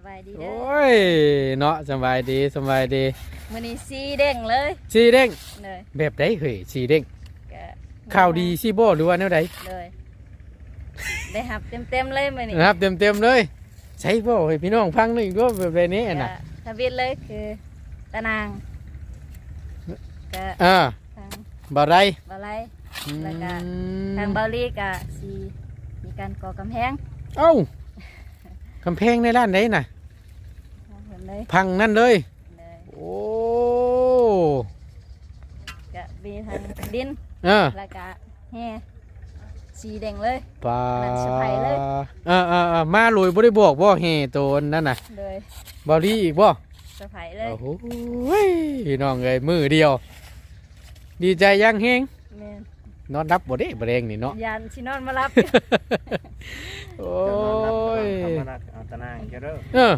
สบายดีโอเด้อ้ยเนาะสำบายดีสำบายดีมื้อนี้สีเด้งเลยสีเด้งเลยแบบใดเฮ้ยสีเด้งก็ข่าวดีสิบ่หรือว่าแนวใดเลยได้หับเต็มๆเลยมื้อนี้นะครับเต็มๆเลยใช่บ่ให้พี่น้องฟังหน่อยอีกว่าแบบนี้ก็น่ะทะเบียนเลยคือตะนางก็อ่าทางบ่ได้บ่ไรอืแล้วก็มทางเบาลีก็สิมีการก่อกำแพงเอ้า กำแพงในร้านไหนน่ะเห็นเลยพังนั่นเลย เลยโอ้ก็มีทางดินเออแล้วก็แห่สีแดงเลย ปลานั่นสะพายเลย เออเออเออมาลุยบ่ได้บอกบ่เฮโตนนั่นน่ะเลยบ่ดีอีกบ่สะพายเลยโอ้โหพี่น้องเอ้ยมือเดียว ดีใจยังเฮงแม่น นอนรับบ่ได้บ่แรงนี่เนาะยานสินอนมารับ โอ้ยธรรมดาเอาตะนางเจ้าเด้อ Ờ. เออ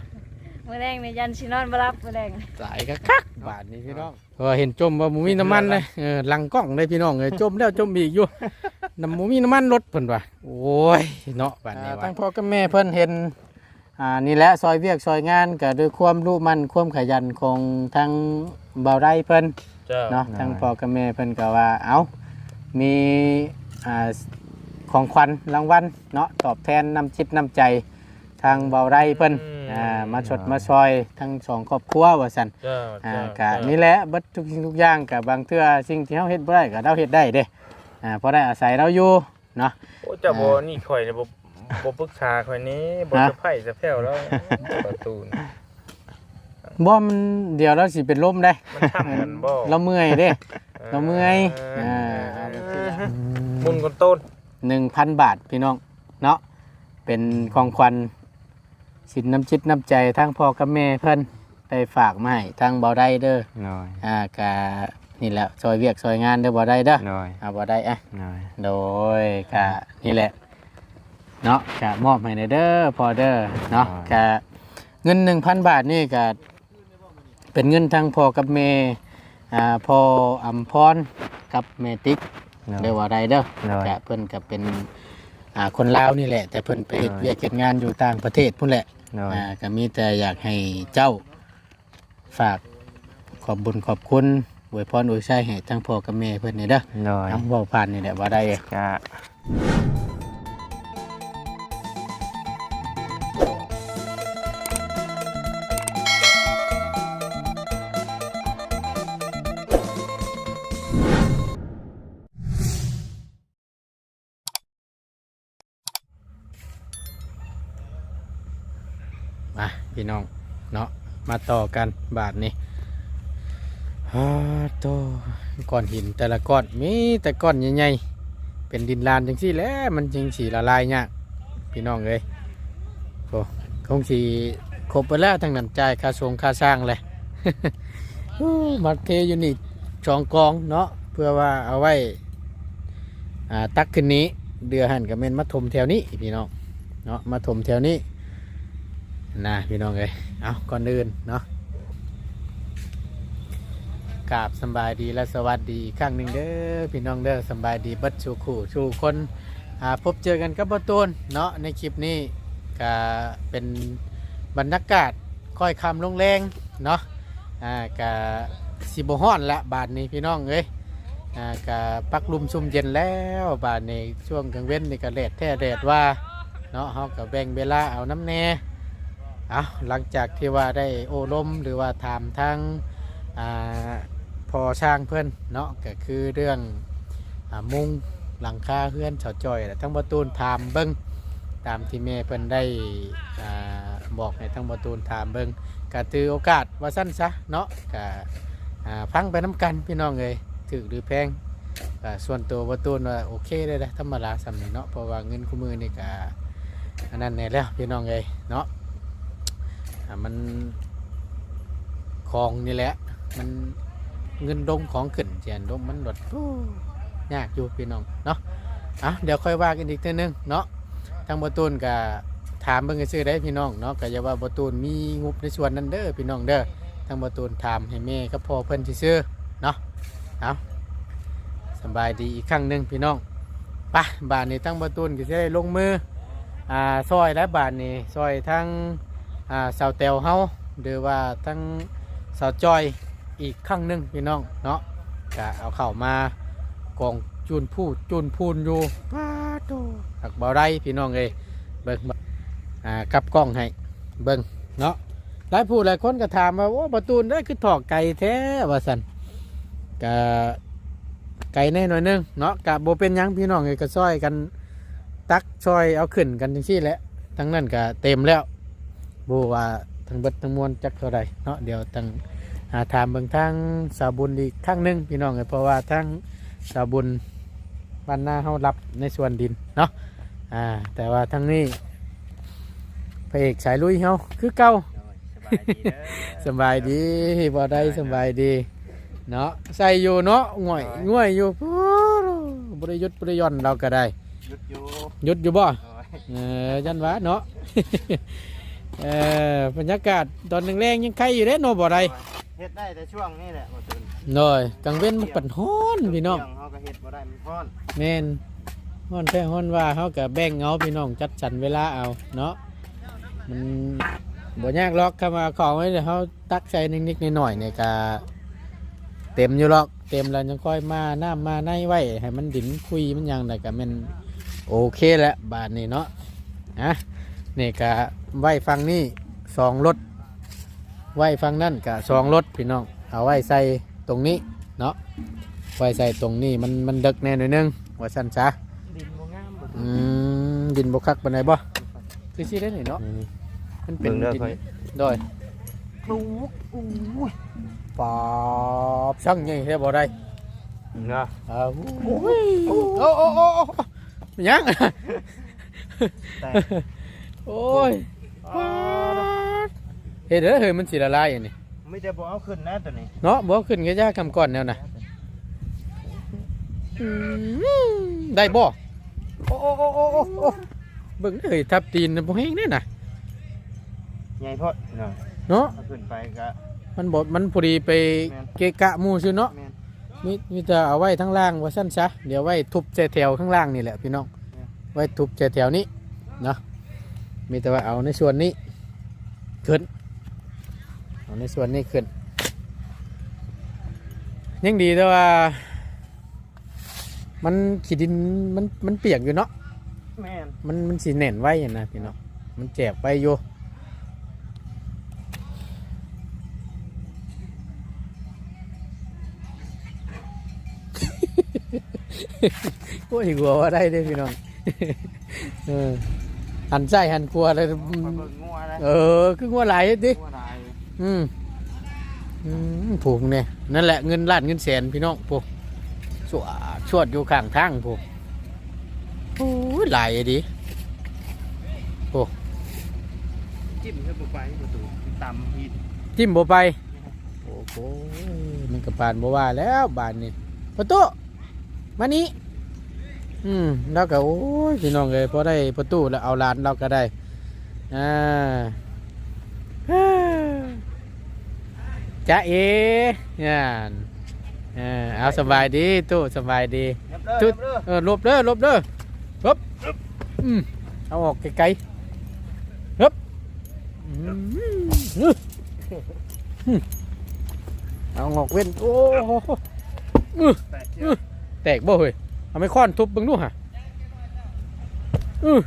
มื้อแรงนี่ยันสินอนมารับมื้อแรงสายก็คักบาทนี้พี่น้องเพราะว่าเห็นจมว่าหมูมีน้ำมันเลยเออลังกล้องเลยพี่น้องเอ้ยจมแล้วจมอีกอยู่น้ำหมูมีน้ำมันรถเพิ่นว่ะโอ้ยเนาะบาดนี้ว่าตั้งพ่อกับแม่เพิ่นเห็นอ่านี่แหละซอยเวียกซอยงานก็ด้วยความรู้มันความขยันของทั้งเบาได้เพิ่นเจ้าเนาะทั้งพ่อกับแม่เพิ่นก็ว่าเอ้า มีอ่าของขวัญรางวัลเนาะตอบแทนน้ำจิตน้ำใจทางเบาได้เพิ่นอ่ามาชดมาซอยทั้งสองครอบครัวว่าซั่นเจ้าอ่าเจ้าก็นี่แหละเบัดทุกสิ่งทุกอย่างกับบางเทื่อสิ่งที่เฮาเฮ็ดบ่ได้ก็เราเฮ็ดได้เด้อ่าเพราะได้อาศัยเราอยู่เนาะโอ้เจ้าบ่นี่ข่อยเนี่ยบ่บ่ปรึกษาข่อยนี้บ่ฮะสะไผสะแผ่วแล้วประตูนบ่มันเดี๋ยวเราสิเป็นลมได้มันช้ำกันบ่เราเมื่อยเด้เราเมื่อยอ่า มุนคนต้น1,000บาทพี่น้องเนาะเป็นของขวัญสินน้ำจิตน้ำใจทั้งพ่อกับแม่เพิ่นได้ฝากมาให้ทางบ่ได้เด้อน้อยอ่าก็นี่แหละซอยเวียกซอยงานเด้อบ่ได้เด้อน้อยอ่าบ่ได้อะน้อยโดยกะนี่แหละเนาะกะมอบให้ในเด้อพอเด้อเนาะกะเงินหนึ่งพันบาทนี่กะเป็นเงินทางพ่อกับแม่อ่าพ่ออำพรกับแม่ติ๊ก น้อยเด้อว่าใดเด้อน้อย กะเพิ่นก็เป็นอ่าคนลาวนี่แหละ แต่เพิ่นไปเฮ็ดน้อยเวียกเฮ็ดงานอยู่ต่างประเทศพุ่นแหละน้อยอ่าก็มีแต่อยากให้เจ้าฝากขอบบุญขอบคุณอวยพรอวยชัยให้ทั้งพ่อกับแม่เพิ่นนี่เด้อน้อยทั้งเว้าผ่านนี่แหละว่าได้ ก มาต่อกันบาทนี้ฮ่าโตก้อนหินแต่ละก้อนมีแต่ก้อนใหญ่ๆเป็นดินลานจังซี่แหล้วมันจังสีละลายยากพี่น้องเลยโอ้คงสีครบไปแล้วทั้งนั้นจ่ายค่าทรงค่าสร้างเลย อู้มาเทอยู่นี่สองกองเนาะเพื่อว่าเอาไว้อ่าตักขึ้นนี้เดือหันกับเมนมาถมแถวนี้พี่น้องเนาะมาถมแถวนี้ นะพี่น้องเอ้ยเอาก่อนอื่นเนาะกราบสบายดีและสวัสดีอีกครั้งหนึ่งเด้อพี่น้องเด้อสบายดีเบัดชูขู่ชูคนอ่าพบเจอกันกับปตูนเนาะในคลิปนี้ก็เป็นบรรยากาศค่อยคำลงแรงเนาะอ่ากะสิบฮ้อนละบาทนี้พี่น้องเอ้ยอ่ากะปักลุมซุ่มเย็นแล้วบาทนี้ช่วงกลางเว้นนี่ก็แดดแท้แดดว่าเนาะเฮาก็แบ่งเวลาเอาน้ำแน่ เอาหลังจากที่ว่าได้โอ้ลมหรือว่าถามทางอพอช่างเพื่อนเนาะก็คือเรื่องอมุงหลังคาเพื่อนเฉาจอยและทั้งประตูนถามเบิ้งตามที่แม่เพิ่นได้อบอกให้ทั้งประตูนถามเบิ้งก็ถือโอกาสว่าสั้นซะเนาะก็พังไปน้ำกันพี่น้องเลยถือหรือแพงส่วนตัวประตูนว่าโอเคเลยนะธรรมดาสำนึกเนาะเพราะว่าเงินคู่มือนี่ก็อันนั้นแน่แล้วพี่น้องเลยเนาะ มันของนี่แหละ มันเงินดงของขึ้นเจียนดงมันหลดปูยากอยู่พี่น้องเนาะอะเดี๋ยวค่อยว่ากันอีกเทีนึงเนาะทางบตูนก็ถามเบิ่งซื้อได้พี่น้องเนาะก็อย่าว่าบตูนมีงบในส่วนนั้นเด้อพี่น้องเด้อทางบตูนถามให้แม่ก็พอเพิ่นซื้อเนาะเอาสบายดีอีกครั้งหนึ่งพี่น้องไปบ้านนี้ทั้งบตูนก็จะได้ลงมืออ่าซอยและบานนี้ซอยทั้ง อ่าสาวแตวเฮาหรือว่าทั้งสาวจอยอีกครั้งหนึ่งพี่น้องเนาะก็เอาเข้ามากองจูนพูดจูนพูนอยู่ป้าโตหักบ่ได้พี่น้องเอ้ยเบิ่งอ่ากับกล้องให้เบิ่งเนาะหลายผู้หลายคนก็ถามว่าโอ้ประตูนได้คือถอกไก่แท้ว่าซั่นก็ไก่แน่หน่อยนึงเนาะก็บ่เป็นยังพี่น้องเอ้ยก็ซอยกันตักซอยเอาขึ้นกันจังซี่แหละทั้งนั้นก็เต็มแล้ว บ่ว่าทั้งเบิดทั้งมวลจักเท่าใดเนาะเดี๋ยวตั้งหาถามเบิ่งทางสาวบุญอีกครั้งหนึงพี่น้องเอ้ยเพราะว่าทางสาวบุญบ้านหน้าเฮารับในส่วนดินเนาะอ่าแต่ว่าทางนี้พระเอกสายลุยเฮาคือเก่าสบายดีเด้อสบายดีบ่ได้สบายดีเนาะใส่อยู่เนาะง่อยง่วยอยู่ปู๊ดบริยุทธ์บริย่อนเราก็ได้หยุดอยู่หยุดอยู่บ่โอ้ยเออยันวะเนาะ เออบรรยากาศตอนแรงๆยังใครอยู่เด้เนาะบ่ได้เฮ็ดได้แต่ช่วงนี้แหละบ่ตื่นหน่อยกลางเว้นมันปัดฮ้อนพี่น้องเที่ยเฮาก็เฮ็ดบ่ได้มันร้อนแม่นฮ้อนแท้ฮ้อนว่าเฮาก็แบ่งเอาพี่น้องจัดสรรเวลาเอาเนาะมันบ่ยากหรอกคำว่าของไว้เดี๋ยวเฮาตักใส่นิดๆหน่อยๆเนี่ยก็เต็มอยู่หรอกเต็มแล้วยังค่อยมาน้ำมาในไว้ให้มันดินคุยมันหยังได้ก็แม่นโอเคแล้วบาดนี้เนาะอะ นี่ก็ไว้ฟังนี่สองรถไว้ฟังนั่นก็สองรถพี่น้องเอาไว้ใส่ตรงนี้เนาะไฟใส่ตรงนี้มันมันดึกแน่หน่อยนึงว่าสั้นจ้ะดินบ่งามบ่อืมดินบกคักปานใดบ่คือสิได้นี่เนาะนี่มันเป็นเบิ่งเด้อดินค่อยโดยปลูกอู้ยปอบช่างใหญ่แท้บ่ได้เนาะอ้าวโอ้ยโอ้โอ้โอ้โอ้ยังแต่ โอ้ยปาดเฮ็ดเด้อเฮ้ยมันสิละลายอันนี้ไม่ได้บ่เอาขึ้นนะตัวนี้เนาะบ่ขึ้นก็ยากำก่อนแนวน่ะอืมได้บ่โอ้โอ้โอ้โอ้โอ้โอ้เบิ่งเด้อเฮ้ยทับตีนน่ะบ่แห้งเด้อน่ะใหญ่โพดเนาะเนาะเอาขึ้นไปก็มันบดมันพอดีไปแม่นเกะกะหมูชื่อเนาะแม่นมีมีแต่เอาไว้ทั้งล่างว่าสั้นซะเดี๋ยวไว้ทุบแถวๆข้างล่างนี่แหละพี่น้องไว้ทุบแถวๆนี้เนาะ มีแต่ว่าเอาในส่วนนี้ขึ้นเอาในส่วนนี้ขึ้น ยังดีแต่ว่า มันขีดินมันมันเปียกอยู่เนาะแม่นมันมันสีแน่นไว้อย่างนะพี่น้องมันแจบไว้อยู่โอ้ยกลัวว่าได้เด้อพี่น้อง เออ หันใจหันกลัวเลยเอาไปเบิ่งงัวนะเออคืองัวไหลายดิงัวลายอืมอืมผูกเนี่ยนั่นแหละเงินล้านเงินแสนพี่น้องผูกสวดชวดอยู่ข้างทางผูกโอ้ยไหลายดิจิ้มขึ้นไปประตูตำหินจิ้มบ่ไปโอ้โหมันกระปานบ่ว่าแล้วบานนี้ประตูมานี่ อืมแล้วก็โอ้ยพี่น้องเลยพอได้ประตูแล้วเอาหลานเราก็ได้อ่าฮ่าจ้าเอ๋เนี่ยอ่าเอาสบายดีตู้สบายดีเรียบเด้อจุเรีดยบเด้อเออหลบเด้อหลบเด้อหลบอืมเอาออกไกลๆหลบอืมอื้ออืมเอาออกเว้นโอ้โหอื้อแตกเยอะแตกบ่เฮ้ย เอาไม่ค้อนทุบเบิ่งดูฮะอือ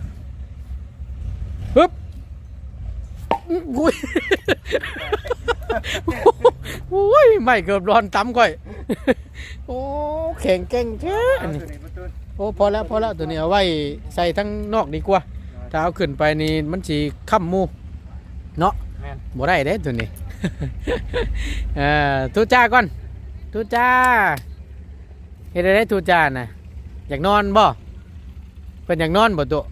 ฮึบอื้ออุ้ยโอ้ยไม่เกือบร้อนตำก่อย โอ้แข็งแกร่งแท้อันนี้ตัวนี้ประตูโอ้พอแล้วพอแล้วตัวนี้เอาไว้ใส่ทั้งนอกดีกว่า ถ้าเอาขึ้นไปนี่มันสีค้ำหมูเนาะแม่นบ่ได้เด้ตัวนี้เอ่อทูจ้าก่อนทูจ้าเฮ็ดได้ทูจ้าน่ะ อยากนอนบ่เพิ่นอยากนอนบ่ตัว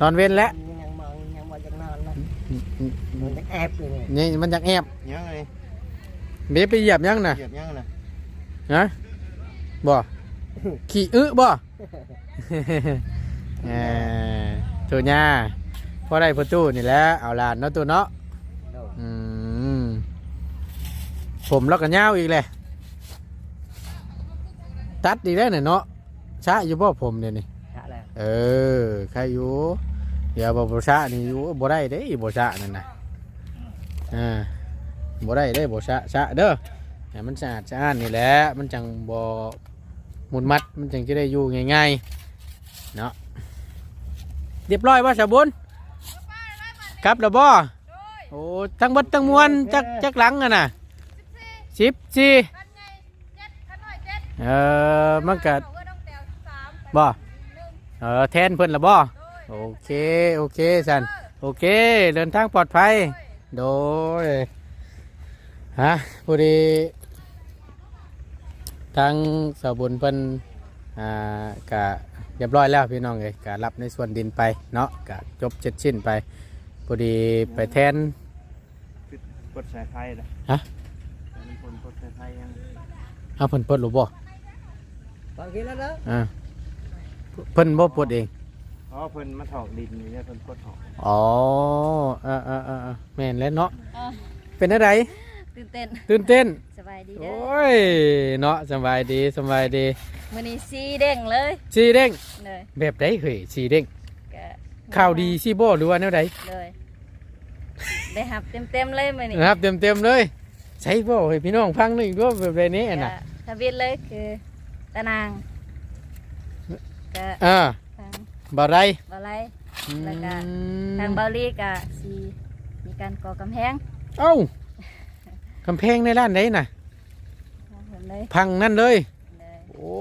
นอนเว้นแล้วยังมองยังว่าจะนอนนะมันจะแอบอยู่นี่นี่มันอยากแอบยังไงเดี๋ยวไปเหยียบยังน่ะเหยียบยังน่ะฮะบ่ขี่อึบ่เอ่อตัวย่าพอได้ประตูนี่แหละเอาหลานเนาะตัวเนาะโดดอืมผมแล้วก็ยาวอีกเลย ตัดอีกแล้วเนี่ยเนาะช้าอยู่บ่ผมเดี๋ยวนี้ชะแล้วเออใครอยู่เดี๋ยวบ่บ่ชะนี่อยู่บ่ได้เด้บ่ชะนั่นน่ะอ่าบ่ได้เด้บ่ชะชะเด้อให้มันสะอาดสะอ้านนี่แหละมันจังบ่หมุนมัดมันจังจะได้อยู่ง่ายๆเนาะเรียบร้อยบ่สาบุญครับแล้วบ่โอ้ทั้งเบัดทั้งมวลจักจักหลังอะน่ะสิบสี่ เออมันก็บ่เออแทนเพิ่นละบ่โอเคโอเคสันโอเค เดินทางปลอดภัย โดยฮะพอดีทางสาวบุญเพิ่นอ่ากะเรียบร้อยแล้วพี่น้องเลยกะรับในส่วนดินไปเนาะกะจบเจ็ดชิ้นไปพอดีไปแทนกดสายไฟนะฮะแต่มันคนกดสายไฟยังเอาเพิ่นเปิดหรือบ่ บางทีแล้วเด้ออ่าเพิ่นบ่ปวดเอง อ๋อเพิ่นมาถอกดินนี่เนี่ยเพิ่นกดถอกอ๋อเออเออเออเออแม่นแล้วเนาะอ๋อเป็นอะไรตื่นเต้นตื่นเต้น สบายดีโอเด้อ้ย เนาะสบายดีสบายดี มื้อนี้สีเด้งเลยสีเด้ง เลยแบบใดเฮ้ยสีเด้ง ก็ข่าวดีสิบ่หรือว่าแนวใดเลย ได้หับเต็มๆเลยมื้อนี้นะครับเต็มๆเลย ใช่บ่ให้พี่น้องฟังหน่อยด้วยแบบใดนี้ก็น่ะทะเบียนเลยคือ ตะนางก็อ่าทางบ่ไรบ่ไรอืแล้วก็มทางเบาลีก็สิมีการก่อกำแพงเอ้ากำแพงในร้านไหนน่ะ เห็นเลยพังนั่นเลย เลยโอ้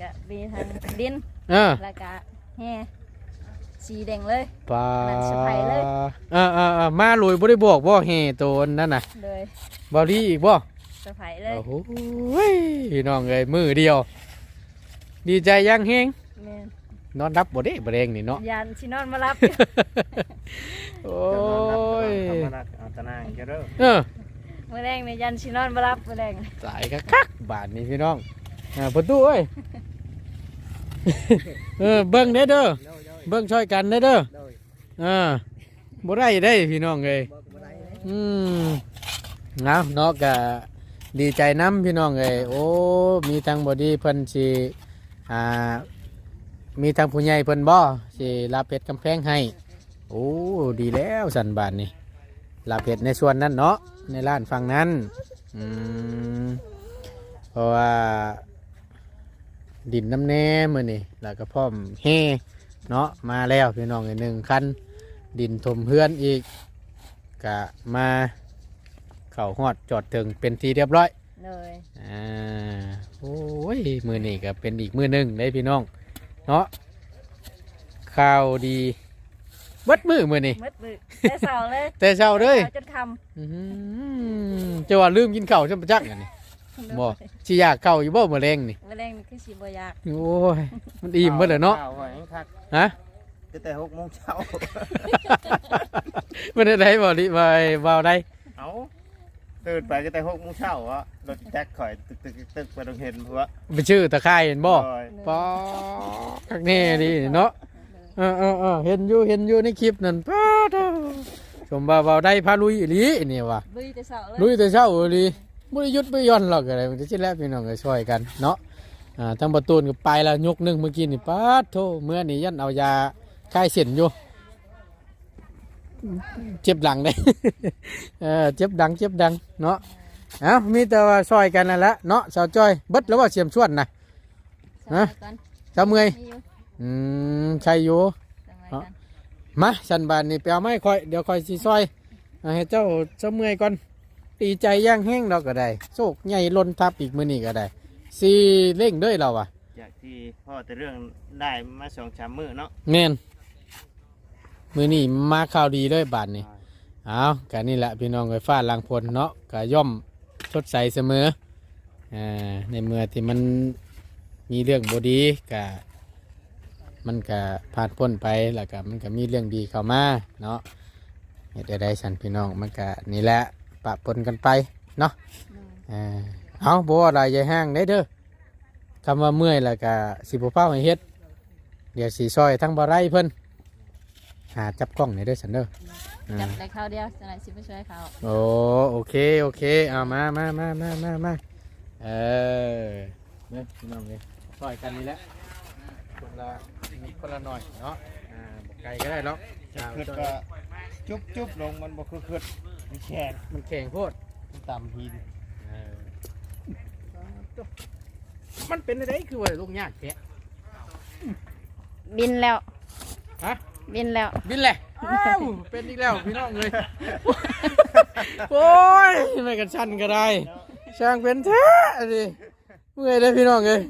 ก็มีทางดินเออแล้วก็แห่สีแดงเลย ปลามันสะพายเลย เออเออเออมาลุยบ่ได้บอกบ่เฮโตนนั่นน่ะเลยบ่ดีอีกบ่ สะพายเลย โอ้โหพี่น้องเอ้ยมือเดียว ดีใจยังเฮงแม่นนอนรับบ่ได้บ่แรงนี่เนาะยันสินอนมารับ โอ้ยธรรมดาเอาตะนางจะเด้อเออ มื้อแรงนี่ยันสินอนมารับมื้อแรงสายคักคักๆบาทนี่พี่น้องอ่าประตูเอ้ย เออเบิ่งเด้อเด้อโดยโดยเบิ่งช่วยกันเด้อเด้อโดยอ่าบ่ได้ได้พี่น้องเอ้ยบอกบ่ได้เลยอืมเอาเนาะก็ ดีใจน้ำพี่น้องเอ้ยโอ้ มีทางบอดีเพิ่นสิอ่า มีทางผู้ใหญ่เพิ่นบ่สิลาเพชรกำแพงให้ โอ้ ดีแล้วสันบานนี่ลาเพชรในส่วนนั้นเนาะ ในร้านฝั่งนั้น อืม เพราะว่า ดินน้ำแน่มือนี่แล้วก็พร้อมเฮเนาะ มาแล้วพี่น้องอีกหนึ่งคัน ดินถมเพื่อนอีกกะมา เข่าหอดจอดถึงเป็นทีเรียบร้อยเลยอ่าโอ้ยมือนี่ก็เป็นอีกมือหนึ่งได้พี่น้องเนาะข่าวดีเบัดมือมือนี่มืดบึกแต่เช้าเลยแต่เช้าเลยช้จนค่อื้อหือจะว่าลืมกินข้าวใช่ไหมจักอันนี้ำบ่ชีอยากข้าวอยู่บ่มื้อแรงนี่มื้อแรงนี่คือสิบ่อยากโอ้ยมันอิ่มเบิดเลยเนาะข้วไว้ให้คักฮะจะแต่หกโมงเช้า มันได้บ่ดิบ่บ่ได้เอา ตื่นไปก็แต่หกโมงเช้าวะรถแท็กข่อยตึกตึกตึกตึกไปตรงเห็นพัวไปชื่อตะไคร้เห็นบ่โดยปอคักแน่ดีเนาะเออเออเออเห็นอยู่เห็นอยู่ในคลิปนั่นป้าดโถ่ชมบ่าวบ่าวได้พาลุยอีหลีนี่ว่ะลุยแต่เช้าเลยลุยแต่เช้าอีหลีบ่ได้หยุดบ่หย่อนหรอกอะไรมันจะสิแล้วพี่น้องก็ช่วยกันเนาะอ่าทั้งประตูนก็ไปแล้วยกหนึงเมื่อกี้นี่ป้าดโทเมื่อนี่ยันเอายาคลายเส้นอยู่ เจ็บหลังเด้เออเจ็บดังเจ็บดังเนาะเอ้ามีแต่ว่าช่วยกันนั่นแหละเนาะสาวจ้อยเบิดแล้วว่าเสียมชวนน่ะฮะสมัยก่อนสาวเมื่อยมีอยู่อืมใช่อยู่สมัยก่อนมาสันบานนี่ไปเอาไม้ค่อยเดี๋ยวค่อยสีซอยเอาให้เจ้าเจ้าเมื่อยก่อนตีใจย่างแห้งเราก็ได้โชคใหญ่ล้นทับอีกมือนี่ก็ได้สีเร่งเด้วยเราอะจากที่พ่อแต่เรื่องได้มาสองสามมื้อเนาะแน่น มือนี่มาข่าวดีเลยบานนี่เอากันนี่แหละพี่น้องไฟฟ้าลางพลเนาะก็ย่อมสดใสเสมออ่าในเมื่อที่มันมีเรื่องบดีก็มันก็ผ่านพ้นไปแล้วก็มันก็มีเรื่องดีเข้ามาเนาะเหตุใดฉันพี่น้องมันก็นี่แหละปะปนกันไปเนาะเออเอาบ่ว่าอะไรยายห้างได้เด้อคำว่าเมื่อยแล้วก็สิบ่เฝ้าให้เฮ็ดเดี๋ยวสีซอยทั้งบ่ไรเพิ่น หาจับกล้องนี่เด้อฉันเด้ออ่าจับได้ข้าวเดียวจะไหนสิไปช่วยเขาโอ้โอเค โอเค เอามามามามามามาเออเนี่ยพี่น้องเลยซอยกันนี่แหละคนละนิดคนละหน่อยเนาะอ่าบ่ไกลก็ได้หรอกอ่าคือก็จุ๊บจุ๊บลงมันบ่คือคือมันแข็งมันแข็งโพดมันต่ำหินเออมันเป็นอะไรคือว่าลูกยากแท้บินแล้ว ฮะ บินแล้ว บินแหละอ้าวเป็นอีกแล้วพี่น้องเลยโอ้ยไม่กันชันก็ได้ ช่างเป็นแท้ดิเมื่อยเลยพี่น้องเลย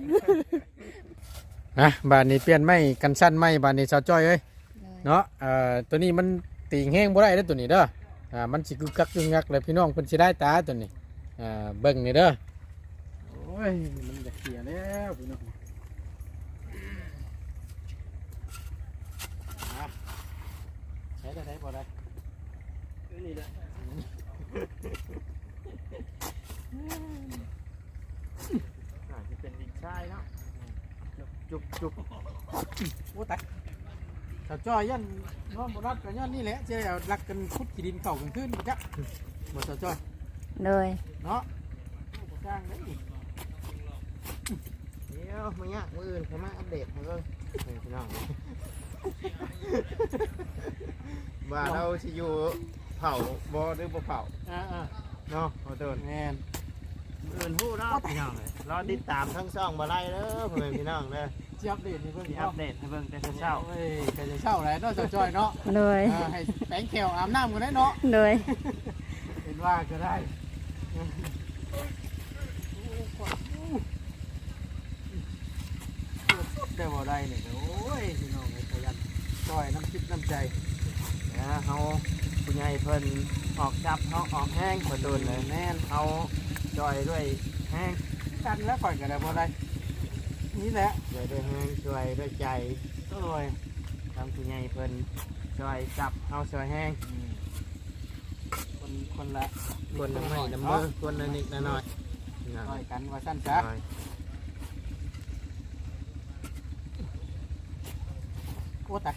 นะบานนี้เปลี่ยนไม่กันสั้นไม่บานนี้สาวจ้อยเอ้ยเนาะเอ่อตัวนี้มันตีงแห้งบ่ได้เด้อตัวนี้เด้ออ่ามันสิกึกกักกึกงักเลยพี่น้องเพิ่นสิได้ตาตัวนี้อ่าเบิ่งนี่เด้อโอ้ยมันจะเสียแล้วพี่น้องอะใช้ได้ไหนบ่ได้นี่แหละ อาจจะเป็นดินทรายเนาะ จุบจุบโอ้ตายสาวจ้อยยันน้องบรัดกับยันนี่แหละเจ้ารักกันขุดขี้ดินเข่ากันขึ้นจ้ะบ่สาวจ้อยเลยเนาะโอ้บ่จ้างได้อีกเดี๋ยวมาเนี่ยมืออื่นเขามาอัปเดตให้เบิ่งนี่พี่น้องว่าเราสิอยู่เผาบ่หรือบ่เผาอ่าอ่าเนาะบ่โดนแม่น มืออื่นฮู้เนาะพี่น้องเอ้ยรอติดตามทั้งช่องบ่ไล่เด้อพ่อแม่พี่น้องเด้อเจียบเดทนี่เพิ่นสิสิอัอัปปเดเดตตให้เบิ่งแต่เช้าเอ้ยก็จะเช่าอะไรเนาะสาวจ้อยเนาะเลยอ่าให้แปงแขวอาบน้ำกันได้เนาะเลยเห็นว่าก็ได้ได้บ่ได้เนี่ยโอ้ยพี่น้องไอ้ขยันจ้อยน้ำจิตน้ำใจๆนะเฮาผู้ใหญ่เพิ่นออกจับเฮาออกแห้งบ่โดนเลยแน่นเฮา จอยด้วยแห้งกันแล้วข่อยก็ได้บ่ได้นี่แหละช่วยด้วยแห้งช่วยด้วยใจโอ้ยทางผู้ใหญ่เพิ่นช่วยจับเฮาช่วยแห้งคนคนละคนละไม้ละมือคนละนิดละหน่อยนะช่วยกันว่าสั้นคซะรับโอ้ตาย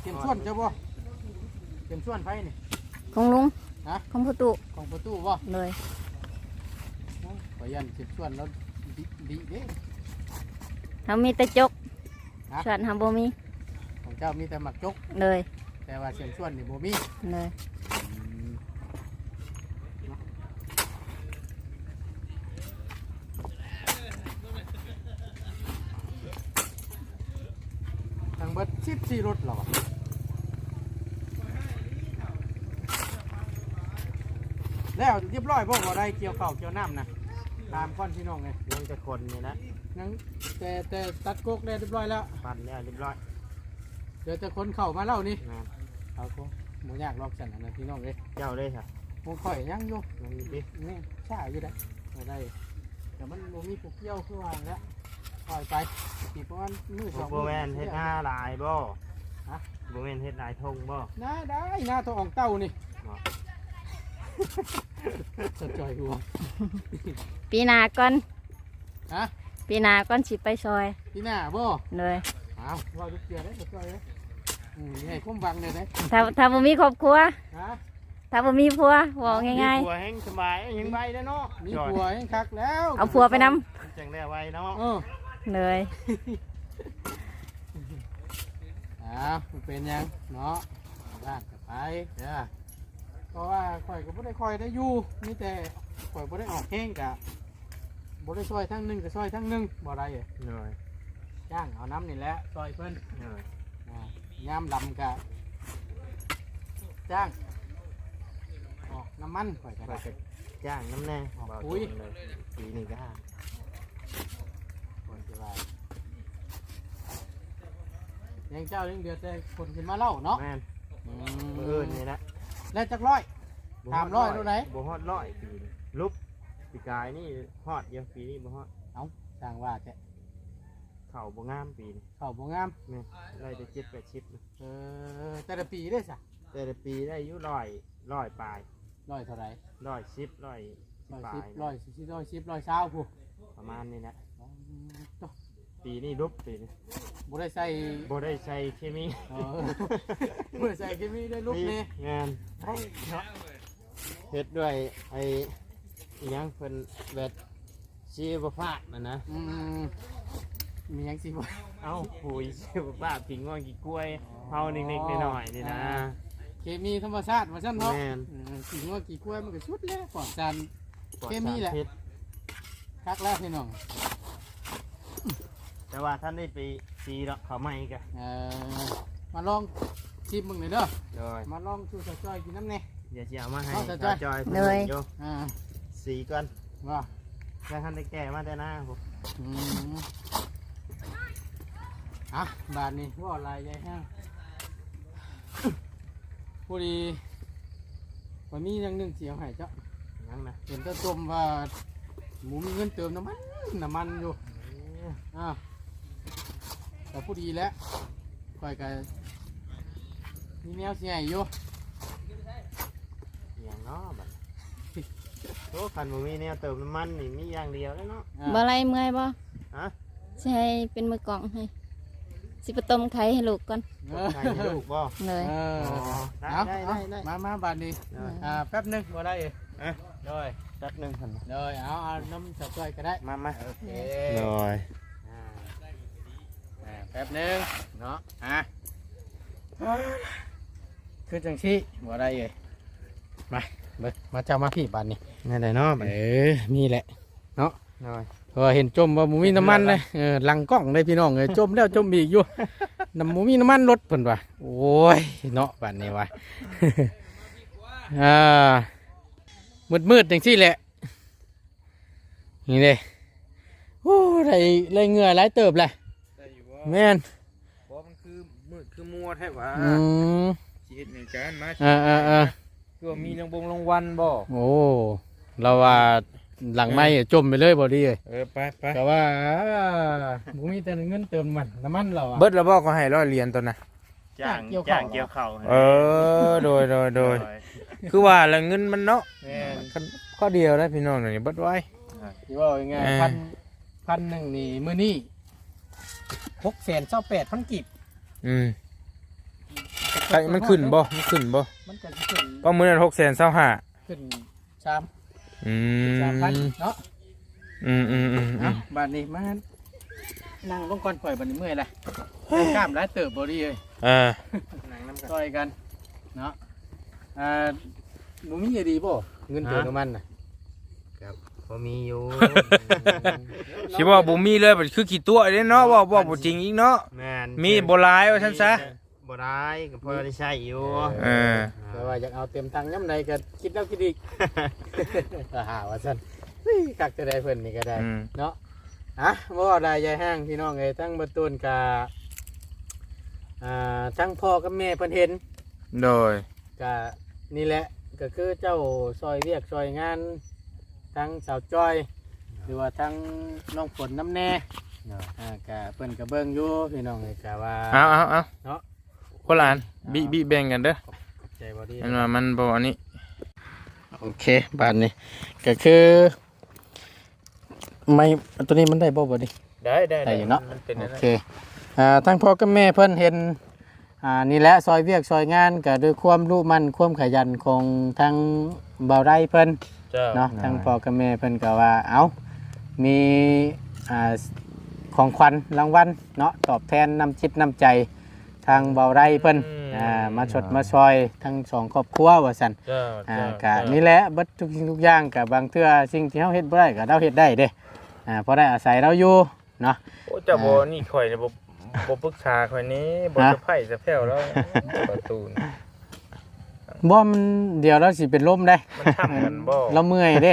เตรียมส่วนเจ้าบ่เตรียมส่วนไฟนี่ของลุงฮะของประตูของประตูบ่เลยข อยันเตรียมส่วนแล้วดีดีเด้เขามีแต่จกฮะส่วนทำบ่มีของเจ้ามีแต่หมักจกเลยแต่ว่าเตรียมส่วนนี่บ่มีเลยทางเบิด14รถเหรอวะแล้วเรียบร้อยบ่บ่ได้เกี่ยวข้าวเกี่ยวน้ำนะ ตามข้อนพี่น้องเลยยังจะคนนี่นะยังแต่แต่ตัดกกได้เรียบร้อยแล้วปั่นแล้วเรียบร้อยเดี๋ยวจะคนเข้ามาเล่านี่นะเอาก็หมูยากลอกสันอันนะพี่น้องเลยเจ้าเลยค่ะหมูข่อยยังอยู่มันมีดินี่ช้าอยู่ได้ไม่ได้แต่มันบ่มีผูกเกี่ยวคือวางแล้วปล่อยไปอีกประมาณมือสองโบแมนเฮ็ดหน้าลายบ่ฮะโบแมนเฮ็ดลายธงบ่น่าได้หน้าตัวอ่องเต้านี่เนาะสะจอยหัว ปีหนาก่อนฮะปีหนาก่อนสิไปซอยพี่หน้าบ่เลยเอาว่าลูกเกียร์ได้สะจอยเลยอืมนี่ให้คุ้มบังเลยนะถ้าถ้าบ่มีครอบครัว ฮะถ้าบ่มีผัวบอกง่ายมีผัวแห้งสบายยังใบได้อเนาะมีจอยผัวให้คักแล้วๆ เอาผัวไปนำจังได้ไวเนาะเออเลยอ้าวมันเป็นยังเนาะลากกันไปเด้อเพราะว่าข่อยก็บ่ได้ข่อยได้อยู่มีแต่ ข่อยบ่ได้ออกแห้งกะบ่ได้ซอยทั้งหนึงก็ซอยทั้งหนึงบ่ได้เอ้ยหน่อยจ้างเอาน้ำนี่แหละซอยเพิ่นหน่อยอ่าย่ามลำกะจ้างออกน้ำมันข่อยก็ว่าได้จะจ้างน้ำแน่อ๋อเบาอุ๊ยตรงเลยปีนี้ก็ห้าคนที่ว่ายังเจ้ายังเดือดแต่คนขึ้นมาเล่าเนาะแม่นอืมืออื่นนี่นะแล้วจักร้อยถามร้อยเท่าไหร่ บ่ฮอดร้อยปีนี้ ลุบปีกายนี่ฮอดเดียวปีนี้บ่ฮอดสร้างว่าแท้เข่าบ่งามปีนี้เข้าบ่งามแม่นได้แต่เจ็ดแปดชิปนะเออแต่ละปีได้สะแต่ละปีได้อายุร้อยร้อยปลายร้อยเท่าไหรร้อยสิบร้อยร้อยปลาสิบยร้อยสิบร้อยสิบร้อยเช้าผู้ประมาณนี้นะอ๋อตัวปีนี้ลุบปีนี้บ่ได้ใส่บ่ได้ใช้เคมีเออบ่ได้ใส่เคมีได้ลูกนี่งานเฮ็ดด้วยไอ้ อิหยังเพิ่นเวทชีวภาพนะนะอืมมีหยังสิบ่ เอ้าปุ๋ยชื่อบ้าผิงงอนกี่กล้วยเฮาเล็กๆน้อยๆนี่นะเคมีธรรมชาติว่าซั่นเนาะแม่นเออสิว่ากี่กล้วยมันก็สุดแล้วปลอดสารปลอดเคมีแหละสารพิษคักแล้วพี่น้องแต่ว่าท่านได้ไปซีแล้วเขาไม่กันเอ่อมาลองชิมมึงหน่อยเด้อโดยมาลองชูสะจ้อยกินน้ำแน่ เดี๋ยวจะเอามาให้เอาแต่จอยจ้อย จอยโยอ่า สีก่อนว่าแล้วท่านได้แก้มาแต่หน้าผมอืมอะบาทนี้ว่าอะไรยายฮะพอดีวันนี้ยังนึ่งเสียวให้เจ้ายังนะเห็นตะจมว่าหมูมีเงินเติมน้ำมันน้ำมันอยู่อ่าแต่พอดีแล้วคอยกันมีแนวเสียอยู่อย่างเนาะบัด โอ้คันบ่มีแนวเติมน้ำมันนี่มีอย่างเดียวแล้วเนาะอ่าบ่ไรเมื่อยบ่ฮะ สิให้เป็นมือกล่องให้ สิไปต้มไข่ให้ลูกก่อนเออใครให้ลูกบ่ เลย เออได้เอาได้เอาได้ มามาบาทนี้ได้อ่าแป๊บหนึงบ่ได้เอ้ยอะโดยแป๊บหนึงคันโดยเอาเอาน้ำสับจ้อยก็ได้มามาโอเคโดยอ่าอ่าแป๊บหนึงเนาะอะคือจังซี่บ่ได้เอ้ยมา เบิ่งมาเจ้ามาพี่บาทนี้นี่ได้เนาะบัดเออมีแหละโดยเออเห็นจมว่าหมูมีน้ำมันเลยเออหลังกล้องเลยพี่น้องเอ้ยจมแล้วจมอีกอยู่น้ำหมูมีน้ำมันรถเพิ่นว่ะโอ้ยเนาะบัดนี้ว่ะ อ่ามืดมืดๆจังซี่แหละนี่เลยโอ้ได้ได้เหงื่อหลายเติบเลยได้อยู่บ่แม่นเพราะมันคือมืดคือมัวแท้ว่าอืมชีวิตในการมาอ่าอ่าอ่า คือว่ามีรางบงรางวัลบ่โอ้เราว่าหลังไม่จมไปเลยบ่ดีเลยเออไปไปแต่ว่าหมูมีแต่เงินเติมมันน้ำมันเราอะเบิดแล้วบอกก็ให้ร้อยเหรียญตัวน่ะจ้างเกี่ยวข้าวจ้างเกี่ยวเข่าเออโดยโดยโดยคือว่าแล้วเงินมันเนาะแม่นคันข้อเดียวนะพี่น้องนี่เบิดไว้ที่ว่ายังไงเออพันพันหนึ่งนี่มือนี่หกแสนเจ้าแปดพันกีบอืมใช่มันขึ้นบ่มันขึ้นบ่ มันจะขึ้นก็มื้อนั้น6แสนเศร้าห้าขึ้นสามอืสามพันมเนาะอืมอืมอืมอืเอ้มบาทนี้มานั่งลงก่อนปล่อยบัดนี้เมื่อยเลยกล้ามร้ายเติบบอดี้เลย เออต่อยกันเนาะอ่าบุมีอะไรดีบ่เงินเติมน้ำมันน่ะพอมีอยู่ สิว่าบ่มีเลยบัดคือขี้ตัวเด้เนาะว่าว่าบ่จริงอีกเนาะแม่นมีบ่หลายว่าซั่นซะ บ่ได้ก็พอได้ใช้อยู่เออแต่ว่าอยากเอาเต็มตังค์ย่ำใดก็คิดแล้วคิดอีกหาว่าซั่นเฮ้ยกักจะได้เพิ่นนี่ก็ได้อืมเนาะอะบ่ว่าได้ยายห้างพี่น้องเอ้ยทั้งประตูนกาอ่าทั้งพ่อกับแม่เพิ่นเห็นโดยกะนี่แหละก็คือเจ้าซอยเรียกซอยงานทั้งสาวจ้อยหรือว่าทั้งน้องฝนน้ำแน่อ่ากะเพิ่นก็เบิ่งอยู่พี่น้องเอ้ยกะว่าเอาเอาเอาเนาะ คนละอันบิบิแบ่งกันเด้อขอบใจบ่ดีอันว่ามันบ่อันนี้โอเคบาดนี้ก็คือไม่ตัวนี้มันได้บ่บ่ดิได้ได้ได้อยู่เนาะมันเป็นโออะไรเคอ่าทั้งพ่อกับแม่เพิ่นเห็นอ่านี่แหละซอยเวียกซอยงานก็ด้วยความรู้มันความขยันของทั้งเบาได้เพิ่นเจ้าเนาะทั้งพ่อกับแม่เพิ่นก็ว่าเอามีอ่าของขวัญรางวัลเนาะตอบแทนน้ำจิตน้ำใจ ทางเบาได้เพิ่นอ่ามาชดมาซอยทั้งสองครอบครัวว่าซั่นเจ้าอ่าเจ้ากะนี่แหละเบิดทุกสิ่งทุกอย่างกะบางเทื่อสิ่งที่เฮาเฮ็ดบ่ได้ก็เราเฮ็ดได้เด้อ่าเพราะได้อาศัยเราอยู่เนาะโอ้เจ้าบ่นี่ข่อยนี่บ่บ่ปรึกษาข่อยนี้บ่ฮะสะไผสะแผ่วแล้วประตูนบ่มันเดี๋ยวเราสิเป็นลมได้มันช้ำกันบ่เราเมื่อยเด้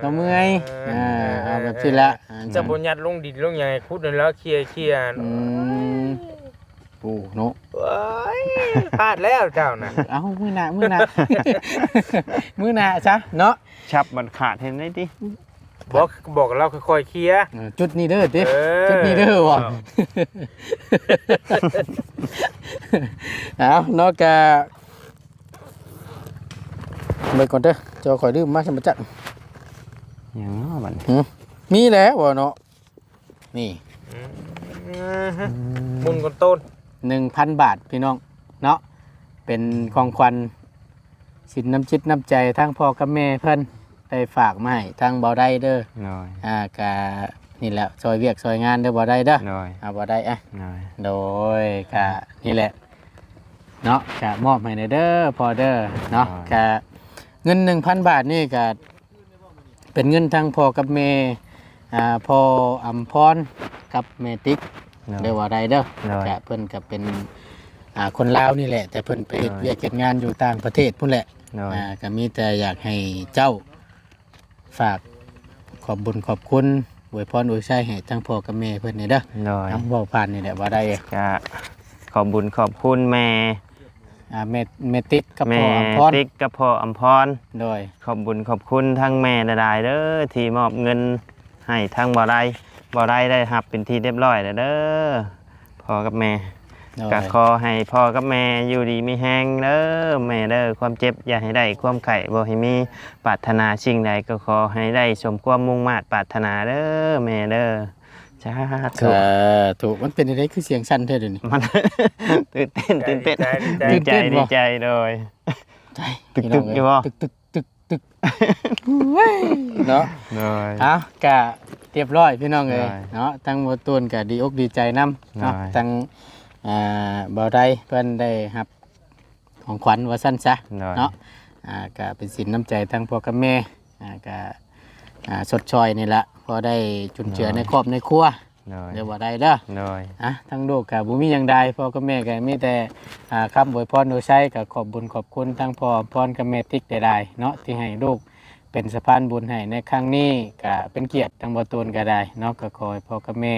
เราเมื่อยอ่าเอาแบบนี้ละอ่าเจะบ่ยัดลงดินลงหยังให้ขุดนั่นแล้วเคลียร์เคลียร์อืมโอ้เนาะเว้ยพลาดแล้วเจ้าน่ะเอ้ามื้อหน้ามื้อหน้ามื้อหน้าซะเนาะชับมันขาดเห็นได้ดิบอกบอกเราค่อยๆเคลียร์เออจุดนี้เด้อติเออจุดนี้เด้อว่ะเอาเนาะกะเบิดก่อนเด้อเจอข่อยดื่มมาสมจักอย่างเนาะบัดนี้มีแล้วบ่เนาะนี่อือฮึมุนก้นต้น หนึ่งพันบาทพี่น้องเนาะเป็นของขวัญสินน้ำจิตน้ำใจทั้งพ่อกับแม่เพิ่นได้ฝากมาให้ทางเบาได้เด้อน้อยอ่ากะนี่แหละซอยเวียกซอยงานเด้อบ่ได้เด้อโดยเอาบ่ได้อะโดยโดยกะนี่แหละเนาะกะมอบให้ในเด้อพอเด้อเนาะกะเงิน 1,000 บาทนี่กะเป็นเงินทั้งพ่อกับแม่อ่าพ่ออำพรกับแม่ติ๊ก เด้อว่าได้เด้อโดยกะเพิ่นก็เป็นอ่าคนลาวนี่แหละ แต่เพิ่นไปเฮ็ดโดยเวียกเฮ็ดงานอยู่ต่างประเทศพุ่นแหละ โดย อ่าก็มีแต่อยากให้เจ้าฝากขอบบุญขอบคุณอวยพรอวยชัยให้ทั้งพ่อกับแม่เพิ่นนี่เด้อโดยทำเว้าผ่านนี่แหละว่าได้ก็ขอบบุญขอบคุณแม่อ่าแม่แม่ติ๊กกับแม่พ่ออำพรติ๊กกับพ่ออำพร โดยขอบบุญขอบคุณทั้งแม่หลายๆเด้อที่มอบเงินให้ทั้งบ่ได้ บ่ได้ได้รับเป็นที่เรียบร้อยแล้วเด้อพ่อกับแม่โดยก็ขอให้พ่อกับแม่อยู่ดีมีแฮงเด้อแม่เด้อความเจ็บอย่าให้ได้ความไข้บ่ให้มีปรารถนาสิ่งใดก็ขอให้ได้สมความมุ่งมา่ปรารถนาเด้อแม่เด้อสาธุเออถูกมันเป็นอะไรคือเสียงสั่นเท่าเดี๋ยวนี้มันตื่นเต้นตื่นเต้นดีดีใจใจดีดีใจใจโดยใช่ตึกพี่น้งตึกอยู่บ่ตึกตึกตึกตึก เว้ยเนาะโดยเอากะเรียบร้อยพี่น้องเลยได้เนาะตั้งโมตูนกะดีอกดีใจนํเนาะได้ตั้งอ่าบ่ได้เพิ่นได้รับของขวัญว่าสั้นซะโดยเนาะ อ่ากะเป็นสินน้ำใจทั้งพ่อกับแม่ อ่ากะอ่าสดชอยนี่ละพอได้จุนเจือในครอบในครัว โดยเดี๋ยวบ่ได้เด้อโดยอะทั้งลูกกับบุมีหยังใดพ่อกับแม่ก็มีแต่อ่าคำอวยพรโดยใช้กับขอบบุญขอบคุณทั้งพ่อพรกับแม่ติ๊กใดๆเนาะที่ให้ลูกเป็นสะพานบุญให้ในครั้งนี้ก็เป็นเกียรติทั้งบ่ตูนก็ได้เนาะก็ขอให้พ่อกับแม่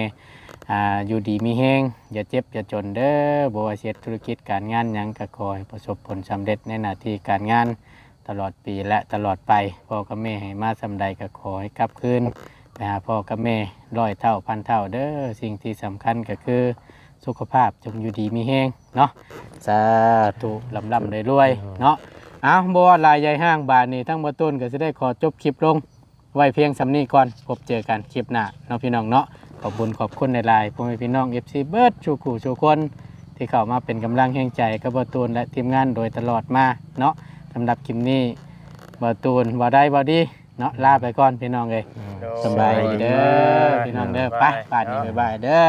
อ่าอยู่ดีมีแฮงอย่าเจ็บอย่าจนเด้อบ่ว่าสิเฮ็ดธุรกิจการงานหยังก็ขอให้ประสบผลสำเร็จในหน้าที่การงานตลอดปีและตลอดไปพ่อกับแม่ให้มาสำใดก็ขอให้กลับคืน ไปหาพ่อกับแม่ร้อยเท่าพันเท่าเด้อสิ่งที่สำคัญก็คือสุขภาพจงอยู่ดีมีแห้งเนาะสาธุลำลำเลยรวยๆเนาะเอาบัวลายใหญ่ห้างบาทนี้ทั้งบต้นก็จะได้ขอจบคลิปลง ไว้เพียงสำนีก่อนพบเจอกันคลิปหน้าเน้องพี่น้องเนาะขอบบุญขอบคุณในลายพ่อแม่พี่น้องเอฟซีเบิร์ดชูขู่ชูคน ที่เข้ามาเป็นกำลังแห่งใจกับบตูนและทีมงานโดยตลอดมาเนาะสำหรับคลิปนี้บตูนบ่ได้บ่ดี เนาะลาไปก่อนพี่น้องเลยสำบายดีเด้อพี่น้องเด้อไปป่านนี้บ๊ายบายเด้อ